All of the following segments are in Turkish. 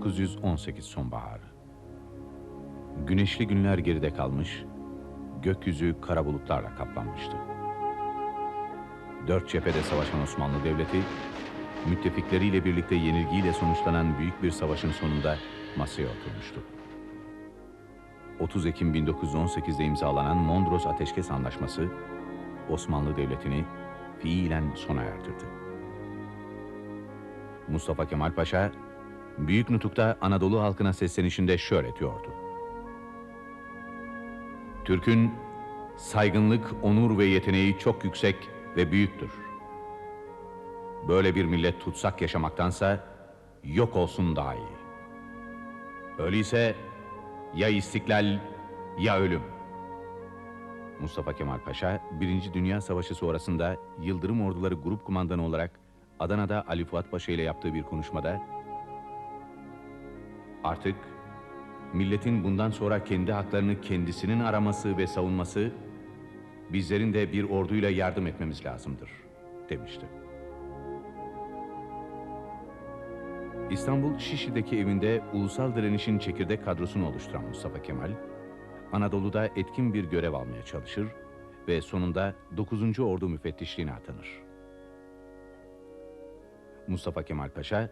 1918 sonbaharı. Güneşli günler geride kalmış, gökyüzü kara bulutlarla kaplanmıştı. Dört cephede savaşan Osmanlı Devleti, müttefikleriyle birlikte yenilgiyle sonuçlanan büyük bir savaşın sonunda masaya oturmuştu. 30 Ekim 1918'de imzalanan Mondros Ateşkes Anlaşması, Osmanlı Devleti'ni fiilen sona erdirdi. Mustafa Kemal Paşa, Büyük Nutuk'ta Anadolu halkına seslenişinde şöyle diyordu. Türk'ün saygınlık, onur ve yeteneği çok yüksek ve büyüktür. Böyle bir millet tutsak yaşamaktansa yok olsun daha iyi. Öyleyse ya istiklal ya ölüm. Mustafa Kemal Paşa, Birinci Dünya Savaşı sonrasında Yıldırım Orduları Grup Kumandanı olarak Adana'da Ali Fuat Paşa ile yaptığı bir konuşmada Artık milletin bundan sonra kendi haklarını kendisinin araması ve savunması, bizlerin de bir orduyla yardım etmemiz lazımdır, demişti. İstanbul Şişli'deki evinde ulusal direnişin çekirdek kadrosunu oluşturan Mustafa Kemal, Anadolu'da etkin bir görev almaya çalışır ve sonunda 9. Ordu Müfettişliğine atanır. Mustafa Kemal Paşa,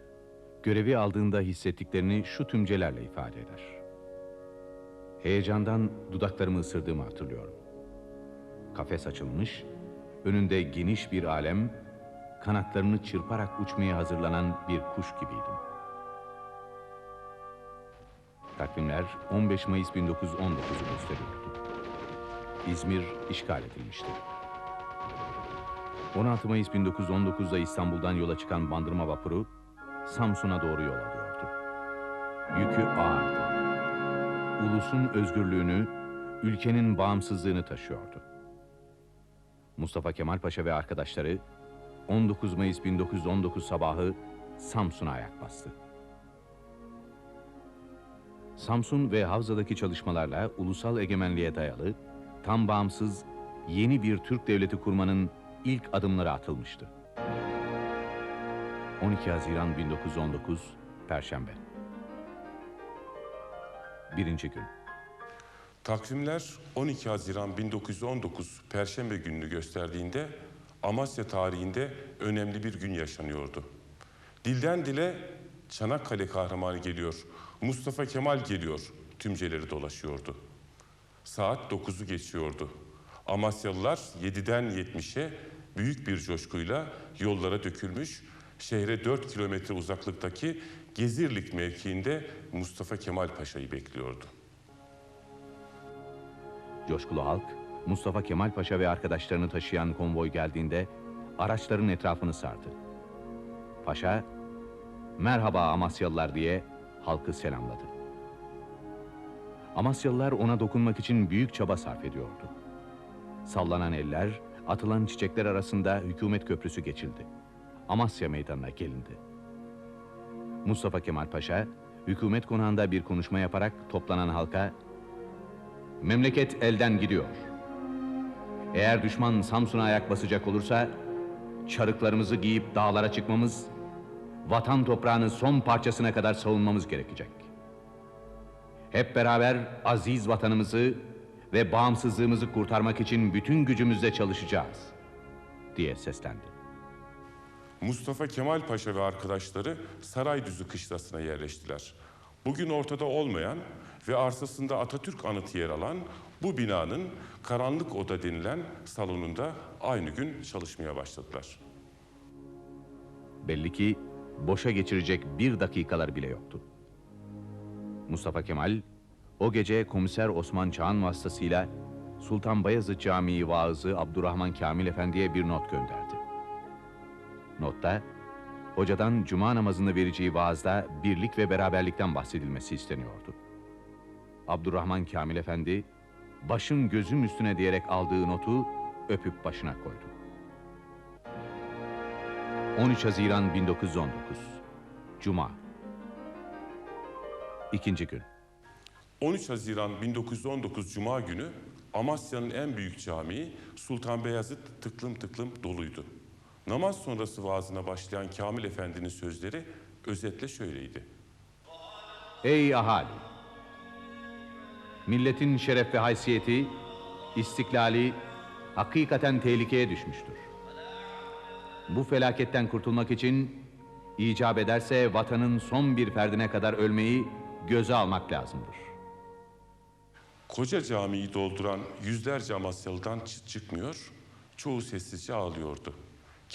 görevi aldığında hissettiklerini şu tümcelerle ifade eder. Heyecandan dudaklarımı ısırdığımı hatırlıyorum. Kafes açılmış, önünde geniş bir alem, kanatlarını çırparak uçmaya hazırlanan bir kuş gibiydim. Takvimler 15 Mayıs 1919'u gösteriyordu. İzmir işgal edilmişti. 16 Mayıs 1919'da İstanbul'dan yola çıkan bandırma vapuru Samsun'a doğru yol alıyordu. Yükü ağırdı. Ulusun özgürlüğünü, ülkenin bağımsızlığını taşıyordu. Mustafa Kemal Paşa ve arkadaşları 19 Mayıs 1919 sabahı Samsun'a ayak bastı. Samsun ve Havza'daki çalışmalarla ulusal egemenliğe dayalı, tam bağımsız, yeni bir Türk devleti kurmanın ilk adımları atılmıştı. 12 Haziran 1919 Perşembe Birinci gün Takvimler 12 Haziran 1919 Perşembe gününü gösterdiğinde Amasya tarihinde önemli bir gün yaşanıyordu. Dilden dile Çanakkale kahramanı geliyor, Mustafa Kemal geliyor tümceleri dolaşıyordu. Saat 9'u geçiyordu. Amasyalılar 7'den 70'e büyük bir coşkuyla yollara dökülmüş, şehre 4 kilometre uzaklıktaki Gezirlik mevkiinde Mustafa Kemal Paşa'yı bekliyordu. Coşkulu halk, Mustafa Kemal Paşa ve arkadaşlarını taşıyan konvoy geldiğinde araçların etrafını sardı. Paşa, merhaba Amasyalılar diye halkı selamladı. Amasyalılar ona dokunmak için büyük çaba sarf ediyordu. Sallanan eller, atılan çiçekler arasında hükümet köprüsü geçildi. Amasya meydanına gelindi. Mustafa Kemal Paşa, hükümet konağında bir konuşma yaparak toplanan halka Memleket elden gidiyor. Eğer düşman Samsun'a ayak basacak olursa, çarıklarımızı giyip dağlara çıkmamız, vatan toprağını son parçasına kadar savunmamız gerekecek. Hep beraber aziz vatanımızı ve bağımsızlığımızı kurtarmak için bütün gücümüzle çalışacağız, diye seslendi. Mustafa Kemal Paşa ve arkadaşları Saraydüzü kışlasına yerleştiler. Bugün ortada olmayan ve arsasında Atatürk anıtı yer alan bu binanın karanlık oda denilen salonunda aynı gün çalışmaya başladılar. Belli ki boşa geçirecek bir dakikalar bile yoktu. Mustafa Kemal o gece komiser Osman Çağan vasıtasıyla Sultan Bayezid Camii vaazı Abdurrahman Kamil Efendi'ye bir not gönderdi. Notta, hocadan cuma namazında vereceği vaazda birlik ve beraberlikten bahsedilmesi isteniyordu. Abdurrahman Kamil Efendi, başım gözüm üstüne diyerek aldığı notu öpüp başına koydu. 13 Haziran 1919 Cuma İkinci gün 13 Haziran 1919 Cuma günü Amasya'nın en büyük camii Sultan Beyazıt tıklım tıklım doluydu. Namaz sonrası vaazına başlayan Kamil Efendi'nin sözleri özetle şöyleydi. Ey ahali! Milletin şeref ve haysiyeti, istiklali hakikaten tehlikeye düşmüştür. Bu felaketten kurtulmak için icap ederse vatanın son bir ferdine kadar ölmeyi göze almak lazımdır. Koca camiyi dolduran yüzlerce Amasyalı'dan çıt çıkmıyor, çoğu sessizce ağlıyordu.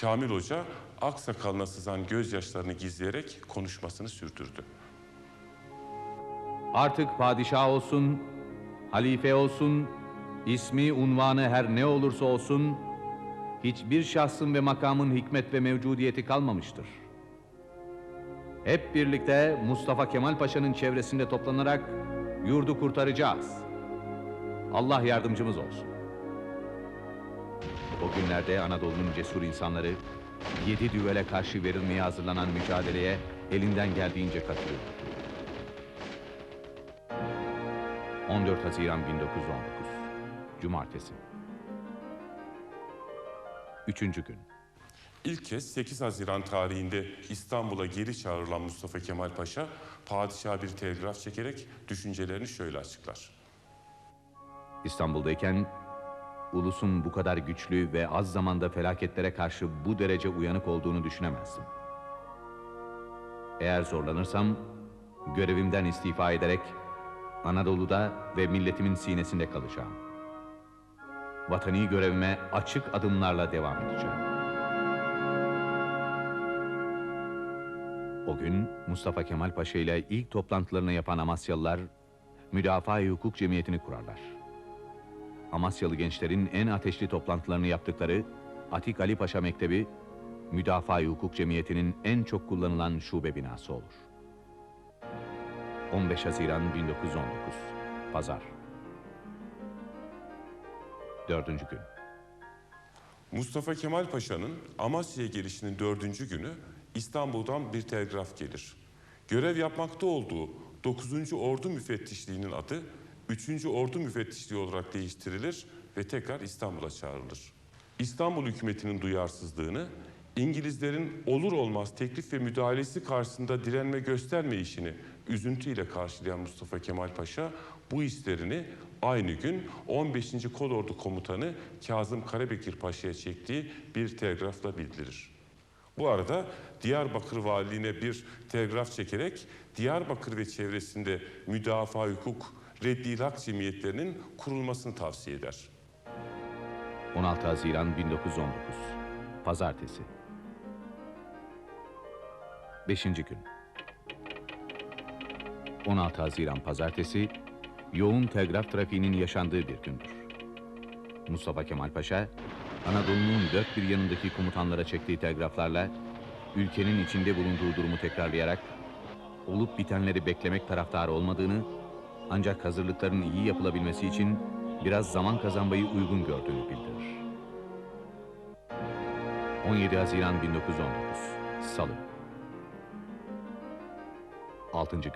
Kamil Hoca aksakalına sızan gözyaşlarını gizleyerek konuşmasını sürdürdü. Artık padişah olsun, halife olsun, ismi, unvanı her ne olursa olsun, hiçbir şahsın ve makamın hikmet ve mevcudiyeti kalmamıştır. Hep birlikte Mustafa Kemal Paşa'nın çevresinde toplanarak yurdu kurtaracağız. Allah yardımcımız olsun. O günlerde Anadolu'nun cesur insanları yedi düvele karşı verilmeye hazırlanan mücadeleye elinden geldiğince katılıyordu. 14 Haziran 1919 Cumartesi Üçüncü gün İlk kez 8 Haziran tarihinde İstanbul'a geri çağrılan Mustafa Kemal Paşa, padişaha bir telgraf çekerek düşüncelerini şöyle açıklar. İstanbul'dayken ulusun bu kadar güçlü ve az zamanda felaketlere karşı bu derece uyanık olduğunu düşünemezdim. Eğer zorlanırsam görevimden istifa ederek Anadolu'da ve milletimin sinesinde kalacağım. Vatani görevime açık adımlarla devam edeceğim. O gün Mustafa Kemal Paşa ile ilk toplantılarını yapan Amasyalılar Müdafaa-i Hukuk Cemiyeti'ni kurarlar. Amasyalı gençlerin en ateşli toplantılarını yaptıkları Atik Ali Paşa Mektebi, Müdafaa-i Hukuk Cemiyeti'nin en çok kullanılan şube binası olur. 15 Haziran 1919 Pazar Dördüncü gün Mustafa Kemal Paşa'nın Amasya'ya gelişinin dördüncü günü İstanbul'dan bir telgraf gelir. Görev yapmakta olduğu 9. Ordu Müfettişliği'nin adı 3. Ordu Müfettişliği olarak değiştirilir ve tekrar İstanbul'a çağrılır. İstanbul hükümetinin duyarsızlığını, İngilizlerin olur olmaz teklif ve müdahalesi karşısında direnme göstermeyişini üzüntüyle karşılayan Mustafa Kemal Paşa bu hislerini aynı gün 15. Kolordu Komutanı Kazım Karabekir Paşa'ya çektiği bir telgrafla bildirir. Bu arada Diyarbakır Valiliğine bir telgraf çekerek Diyarbakır ve çevresinde müdafaa hukuk, reddi hak cemiyetlerinin kurulmasını tavsiye eder. 16 Haziran 1919 Pazartesi Beşinci gün 16 Haziran Pazartesi yoğun telgraf trafiğinin yaşandığı bir gündür. Mustafa Kemal Paşa, Anadolu'nun dört bir yanındaki komutanlara çektiği telgraflarla ülkenin içinde bulunduğu durumu tekrarlayarak olup bitenleri beklemek taraftarı olmadığını ancak hazırlıkların iyi yapılabilmesi için biraz zaman kazanmayı uygun gördüğünü bildirir. 17 Haziran 1919 Salı 6. gün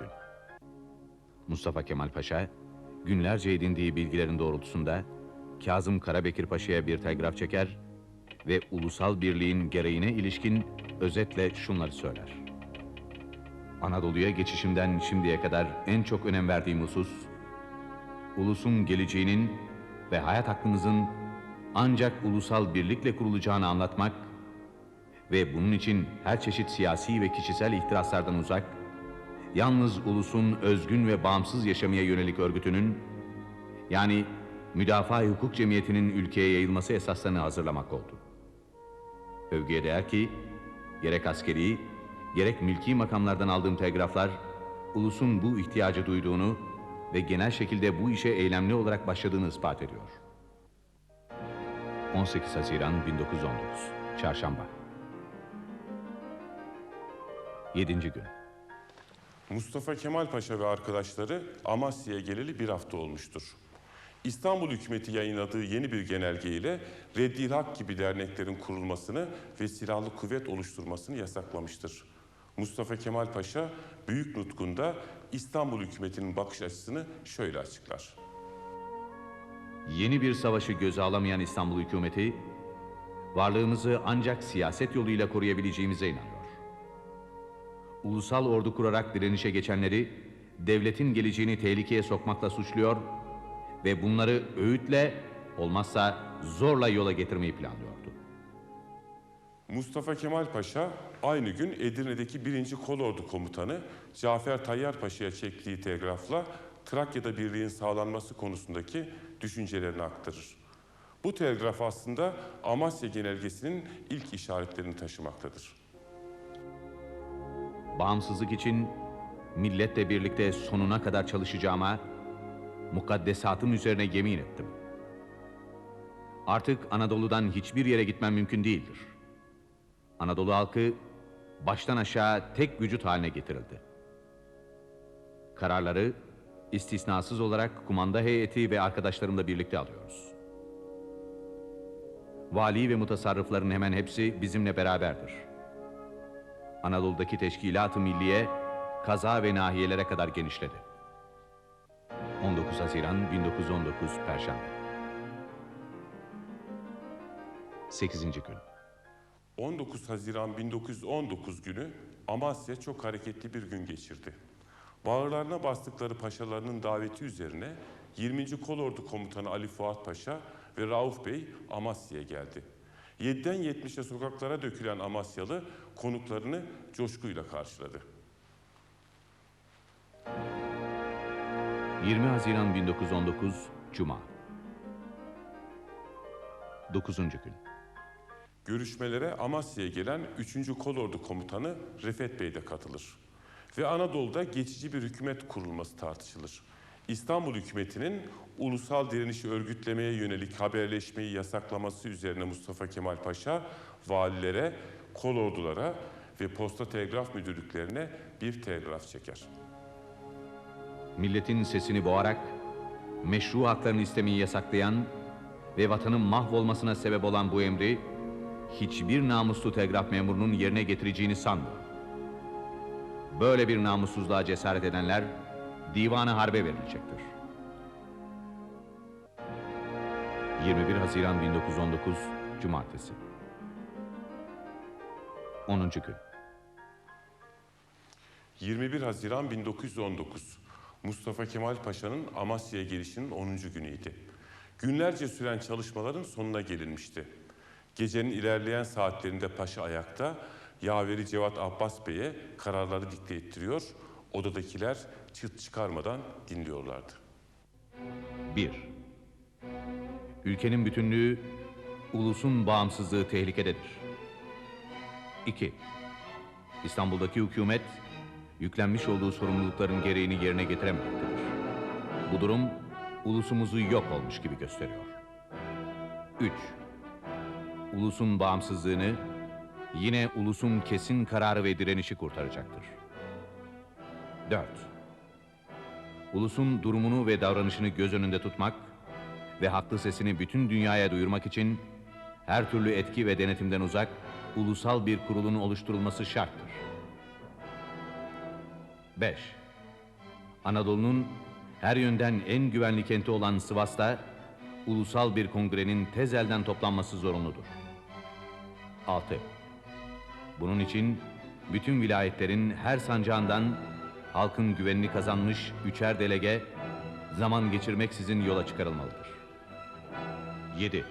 Mustafa Kemal Paşa günlerce edindiği bilgilerin doğrultusunda Kazım Karabekir Paşa'ya bir telgraf çeker ve ulusal birliğin gereğine ilişkin özetle şunları söyler. Anadolu'ya geçişimden şimdiye kadar en çok önem verdiğim husus, ulusun geleceğinin ve hayat hakkımızın ancak ulusal birlikle kurulacağını anlatmak ve bunun için her çeşit siyasi ve kişisel ihtiraslardan uzak, yalnız ulusun özgün ve bağımsız yaşamaya yönelik örgütünün, yani Müdafaa Hukuk Cemiyeti'nin ülkeye yayılması esaslarını hazırlamak oldu. Övgüye değer ki, gerek askeri, gerek mülki makamlardan aldığım telgraflar, ulusun bu ihtiyacı duyduğunu ve genel şekilde bu işe eylemli olarak başladığını ispat ediyor. 18 Haziran 1919 Çarşamba 7. gün Mustafa Kemal Paşa ve arkadaşları Amasya'ya geleli bir hafta olmuştur. İstanbul hükümeti yayınladığı yeni bir genelge ile Reddil Hak gibi derneklerin kurulmasını ve silahlı kuvvet oluşturmasını yasaklamıştır. Mustafa Kemal Paşa büyük nutkunda İstanbul hükümetinin bakış açısını şöyle açıklar. Yeni bir savaşı göze alamayan İstanbul hükümeti, varlığımızı ancak siyaset yoluyla koruyabileceğimize inanıyor. Ulusal ordu kurarak direnişe geçenleri devletin geleceğini tehlikeye sokmakla suçluyor ve bunları öğütle, olmazsa zorla yola getirmeyi planlıyordu. Mustafa Kemal Paşa aynı gün Edirne'deki 1. Kolordu Komutanı Cafer Tayyar Paşa'ya çektiği telgrafla Trakya'da birliğin sağlanması konusundaki düşüncelerini aktarır. Bu telgraf aslında Amasya Genelgesi'nin ilk işaretlerini taşımaktadır. Bağımsızlık için milletle birlikte sonuna kadar çalışacağıma mukaddesatım üzerine yemin ettim. Artık Anadolu'dan hiçbir yere gitmem mümkün değildir. Anadolu halkı baştan aşağı tek vücut haline getirildi. Kararları istisnasız olarak kumanda heyeti ve arkadaşlarımla birlikte alıyoruz. Vali ve mutasarrıfların hemen hepsi bizimle beraberdir. Anadolu'daki teşkilat-ı milliye kaza ve nahiyelere kadar genişledi. 19 Haziran 1919 Perşembe 8. gün 19 Haziran 1919 günü Amasya çok hareketli bir gün geçirdi. Bağırlarına bastıkları paşalarının daveti üzerine 20. Kolordu Komutanı Ali Fuat Paşa ve Rauf Bey Amasya'ya geldi. 7'den 70'e sokaklara dökülen Amasyalı konuklarını coşkuyla karşıladı. 20 Haziran 1919 Cuma 9. gün Görüşmelere Amasya'ya gelen 3. Kolordu Komutanı Refet Bey de katılır. Ve Anadolu'da geçici bir hükümet kurulması tartışılır. İstanbul hükümetinin ulusal direnişi örgütlemeye yönelik haberleşmeyi yasaklaması üzerine Mustafa Kemal Paşa valilere, kolordulara ve posta telgraf müdürlüklerine bir telgraf çeker. Milletin sesini boğarak meşru haklarını istemeyi yasaklayan ve vatanın mahvolmasına sebep olan bu emri hiçbir namuslu telgraf memurunun yerine getireceğini sanmıyorum. Böyle bir namussuzluğa cesaret edenler divana harbe verilecektir. 21 Haziran 1919 Cumartesi 10. gün 21 Haziran 1919 Mustafa Kemal Paşa'nın Amasya'ya gelişinin 10. günüydü. Günlerce süren çalışmaların sonuna gelinmişti. Gecenin ilerleyen saatlerinde Paşa ayakta, yaveri Cevat Abbas Bey'e kararları dikte ettiriyor, odadakiler çıt çıkarmadan dinliyorlardı. 1. Ülkenin bütünlüğü, ulusun bağımsızlığı tehlikededir. 2. İstanbul'daki hükümet, yüklenmiş olduğu sorumlulukların gereğini yerine getirememektedir. Bu durum, ulusumuzu yok olmuş gibi gösteriyor. 3. Ulusun bağımsızlığını, yine ulusun kesin kararı ve direnişi kurtaracaktır. 4. Ulusun durumunu ve davranışını göz önünde tutmak ve haklı sesini bütün dünyaya duyurmak için her türlü etki ve denetimden uzak ulusal bir kurulun oluşturulması şarttır. 5. Anadolu'nun her yönden en güvenli kenti olan Sivas'ta ulusal bir kongrenin tez elden toplanması zorunludur. 6. Bunun için bütün vilayetlerin her sancağından halkın güvenini kazanmış üçer delege zaman geçirmeksizin yola çıkarılmalıdır. 7.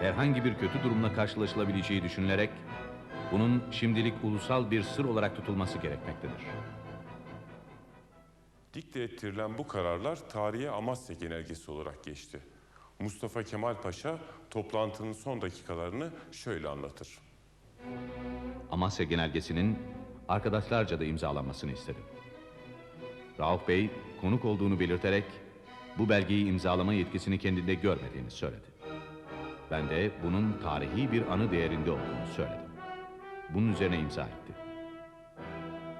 Herhangi bir kötü durumla karşılaşılabileceği düşünülerek bunun şimdilik ulusal bir sır olarak tutulması gerekmektedir. Dikte ettirilen bu kararlar tarihe Amasya Genelgesi olarak geçti. Mustafa Kemal Paşa toplantının son dakikalarını şöyle anlatır. Amasya Genelgesi'nin arkadaşlarca da imzalanmasını istedim. Rauf Bey konuk olduğunu belirterek bu belgeyi imzalama yetkisini kendinde görmediğini söyledi. Ben de bunun tarihi bir anı değerinde olduğunu söyledim. Bunun üzerine imza etti.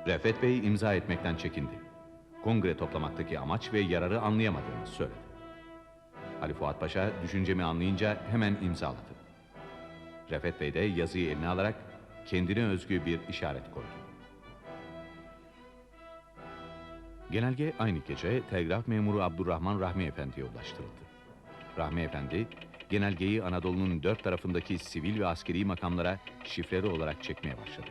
Refet Bey imza etmekten çekindi. Kongre toplamaktaki amaç ve yararı anlayamadığını söyledi. Ali Fuat Paşa düşüncemi anlayınca hemen imzaladı. Refet Bey de yazıyı eline alarak kendine özgü bir işaret koydu. Genelge aynı gece telgraf memuru Abdurrahman Rahmi Efendi'ye ulaştırıldı. Rahmi Efendi, genelgeyi Anadolu'nun dört tarafındaki sivil ve askeri makamlara şifreli olarak çekmeye başladı.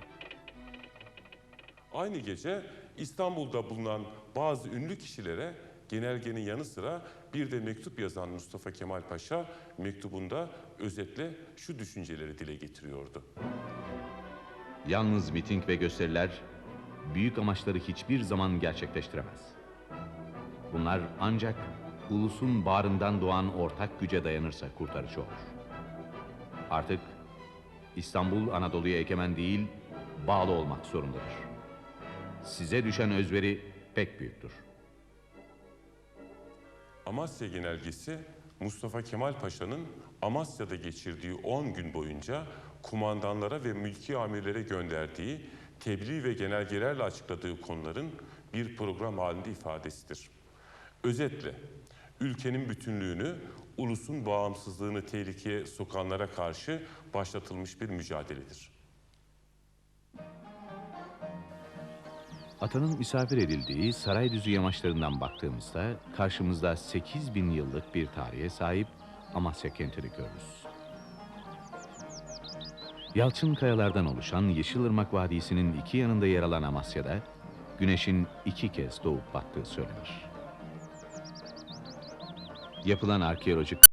Aynı gece İstanbul'da bulunan bazı ünlü kişilere genelgenin yanı sıra bir de mektup yazan Mustafa Kemal Paşa mektubunda özetle şu düşünceleri dile getiriyordu. Yalnız miting ve gösteriler büyük amaçları hiçbir zaman gerçekleştiremez. Bunlar ancak ulusun bağrından doğan ortak güce dayanırsa kurtarıcı olur. Artık İstanbul Anadolu'ya egemen değil, bağlı olmak zorundadır. Size düşen özveri pek büyüktür. Amasya Genelgesi Mustafa Kemal Paşa'nın Amasya'da geçirdiği 10 gün boyunca kumandanlara ve mülki amirlere gönderdiği tebliğ ve genelgelerle açıkladığı konuların bir program halinde ifadesidir. Özetle ülkenin bütünlüğünü, ulusun bağımsızlığını tehlikeye sokanlara karşı başlatılmış bir mücadeledir. Atanın misafir edildiği Saraydüzü yamaçlarından baktığımızda karşımızda 8 bin yıllık bir tarihe sahip Amasya kentini görürüz. Yalçın kayalardan oluşan Yeşilırmak Vadisi'nin iki yanında yer alan Amasya'da güneşin iki kez doğup battığı söylenir. Yapılan arkeolojik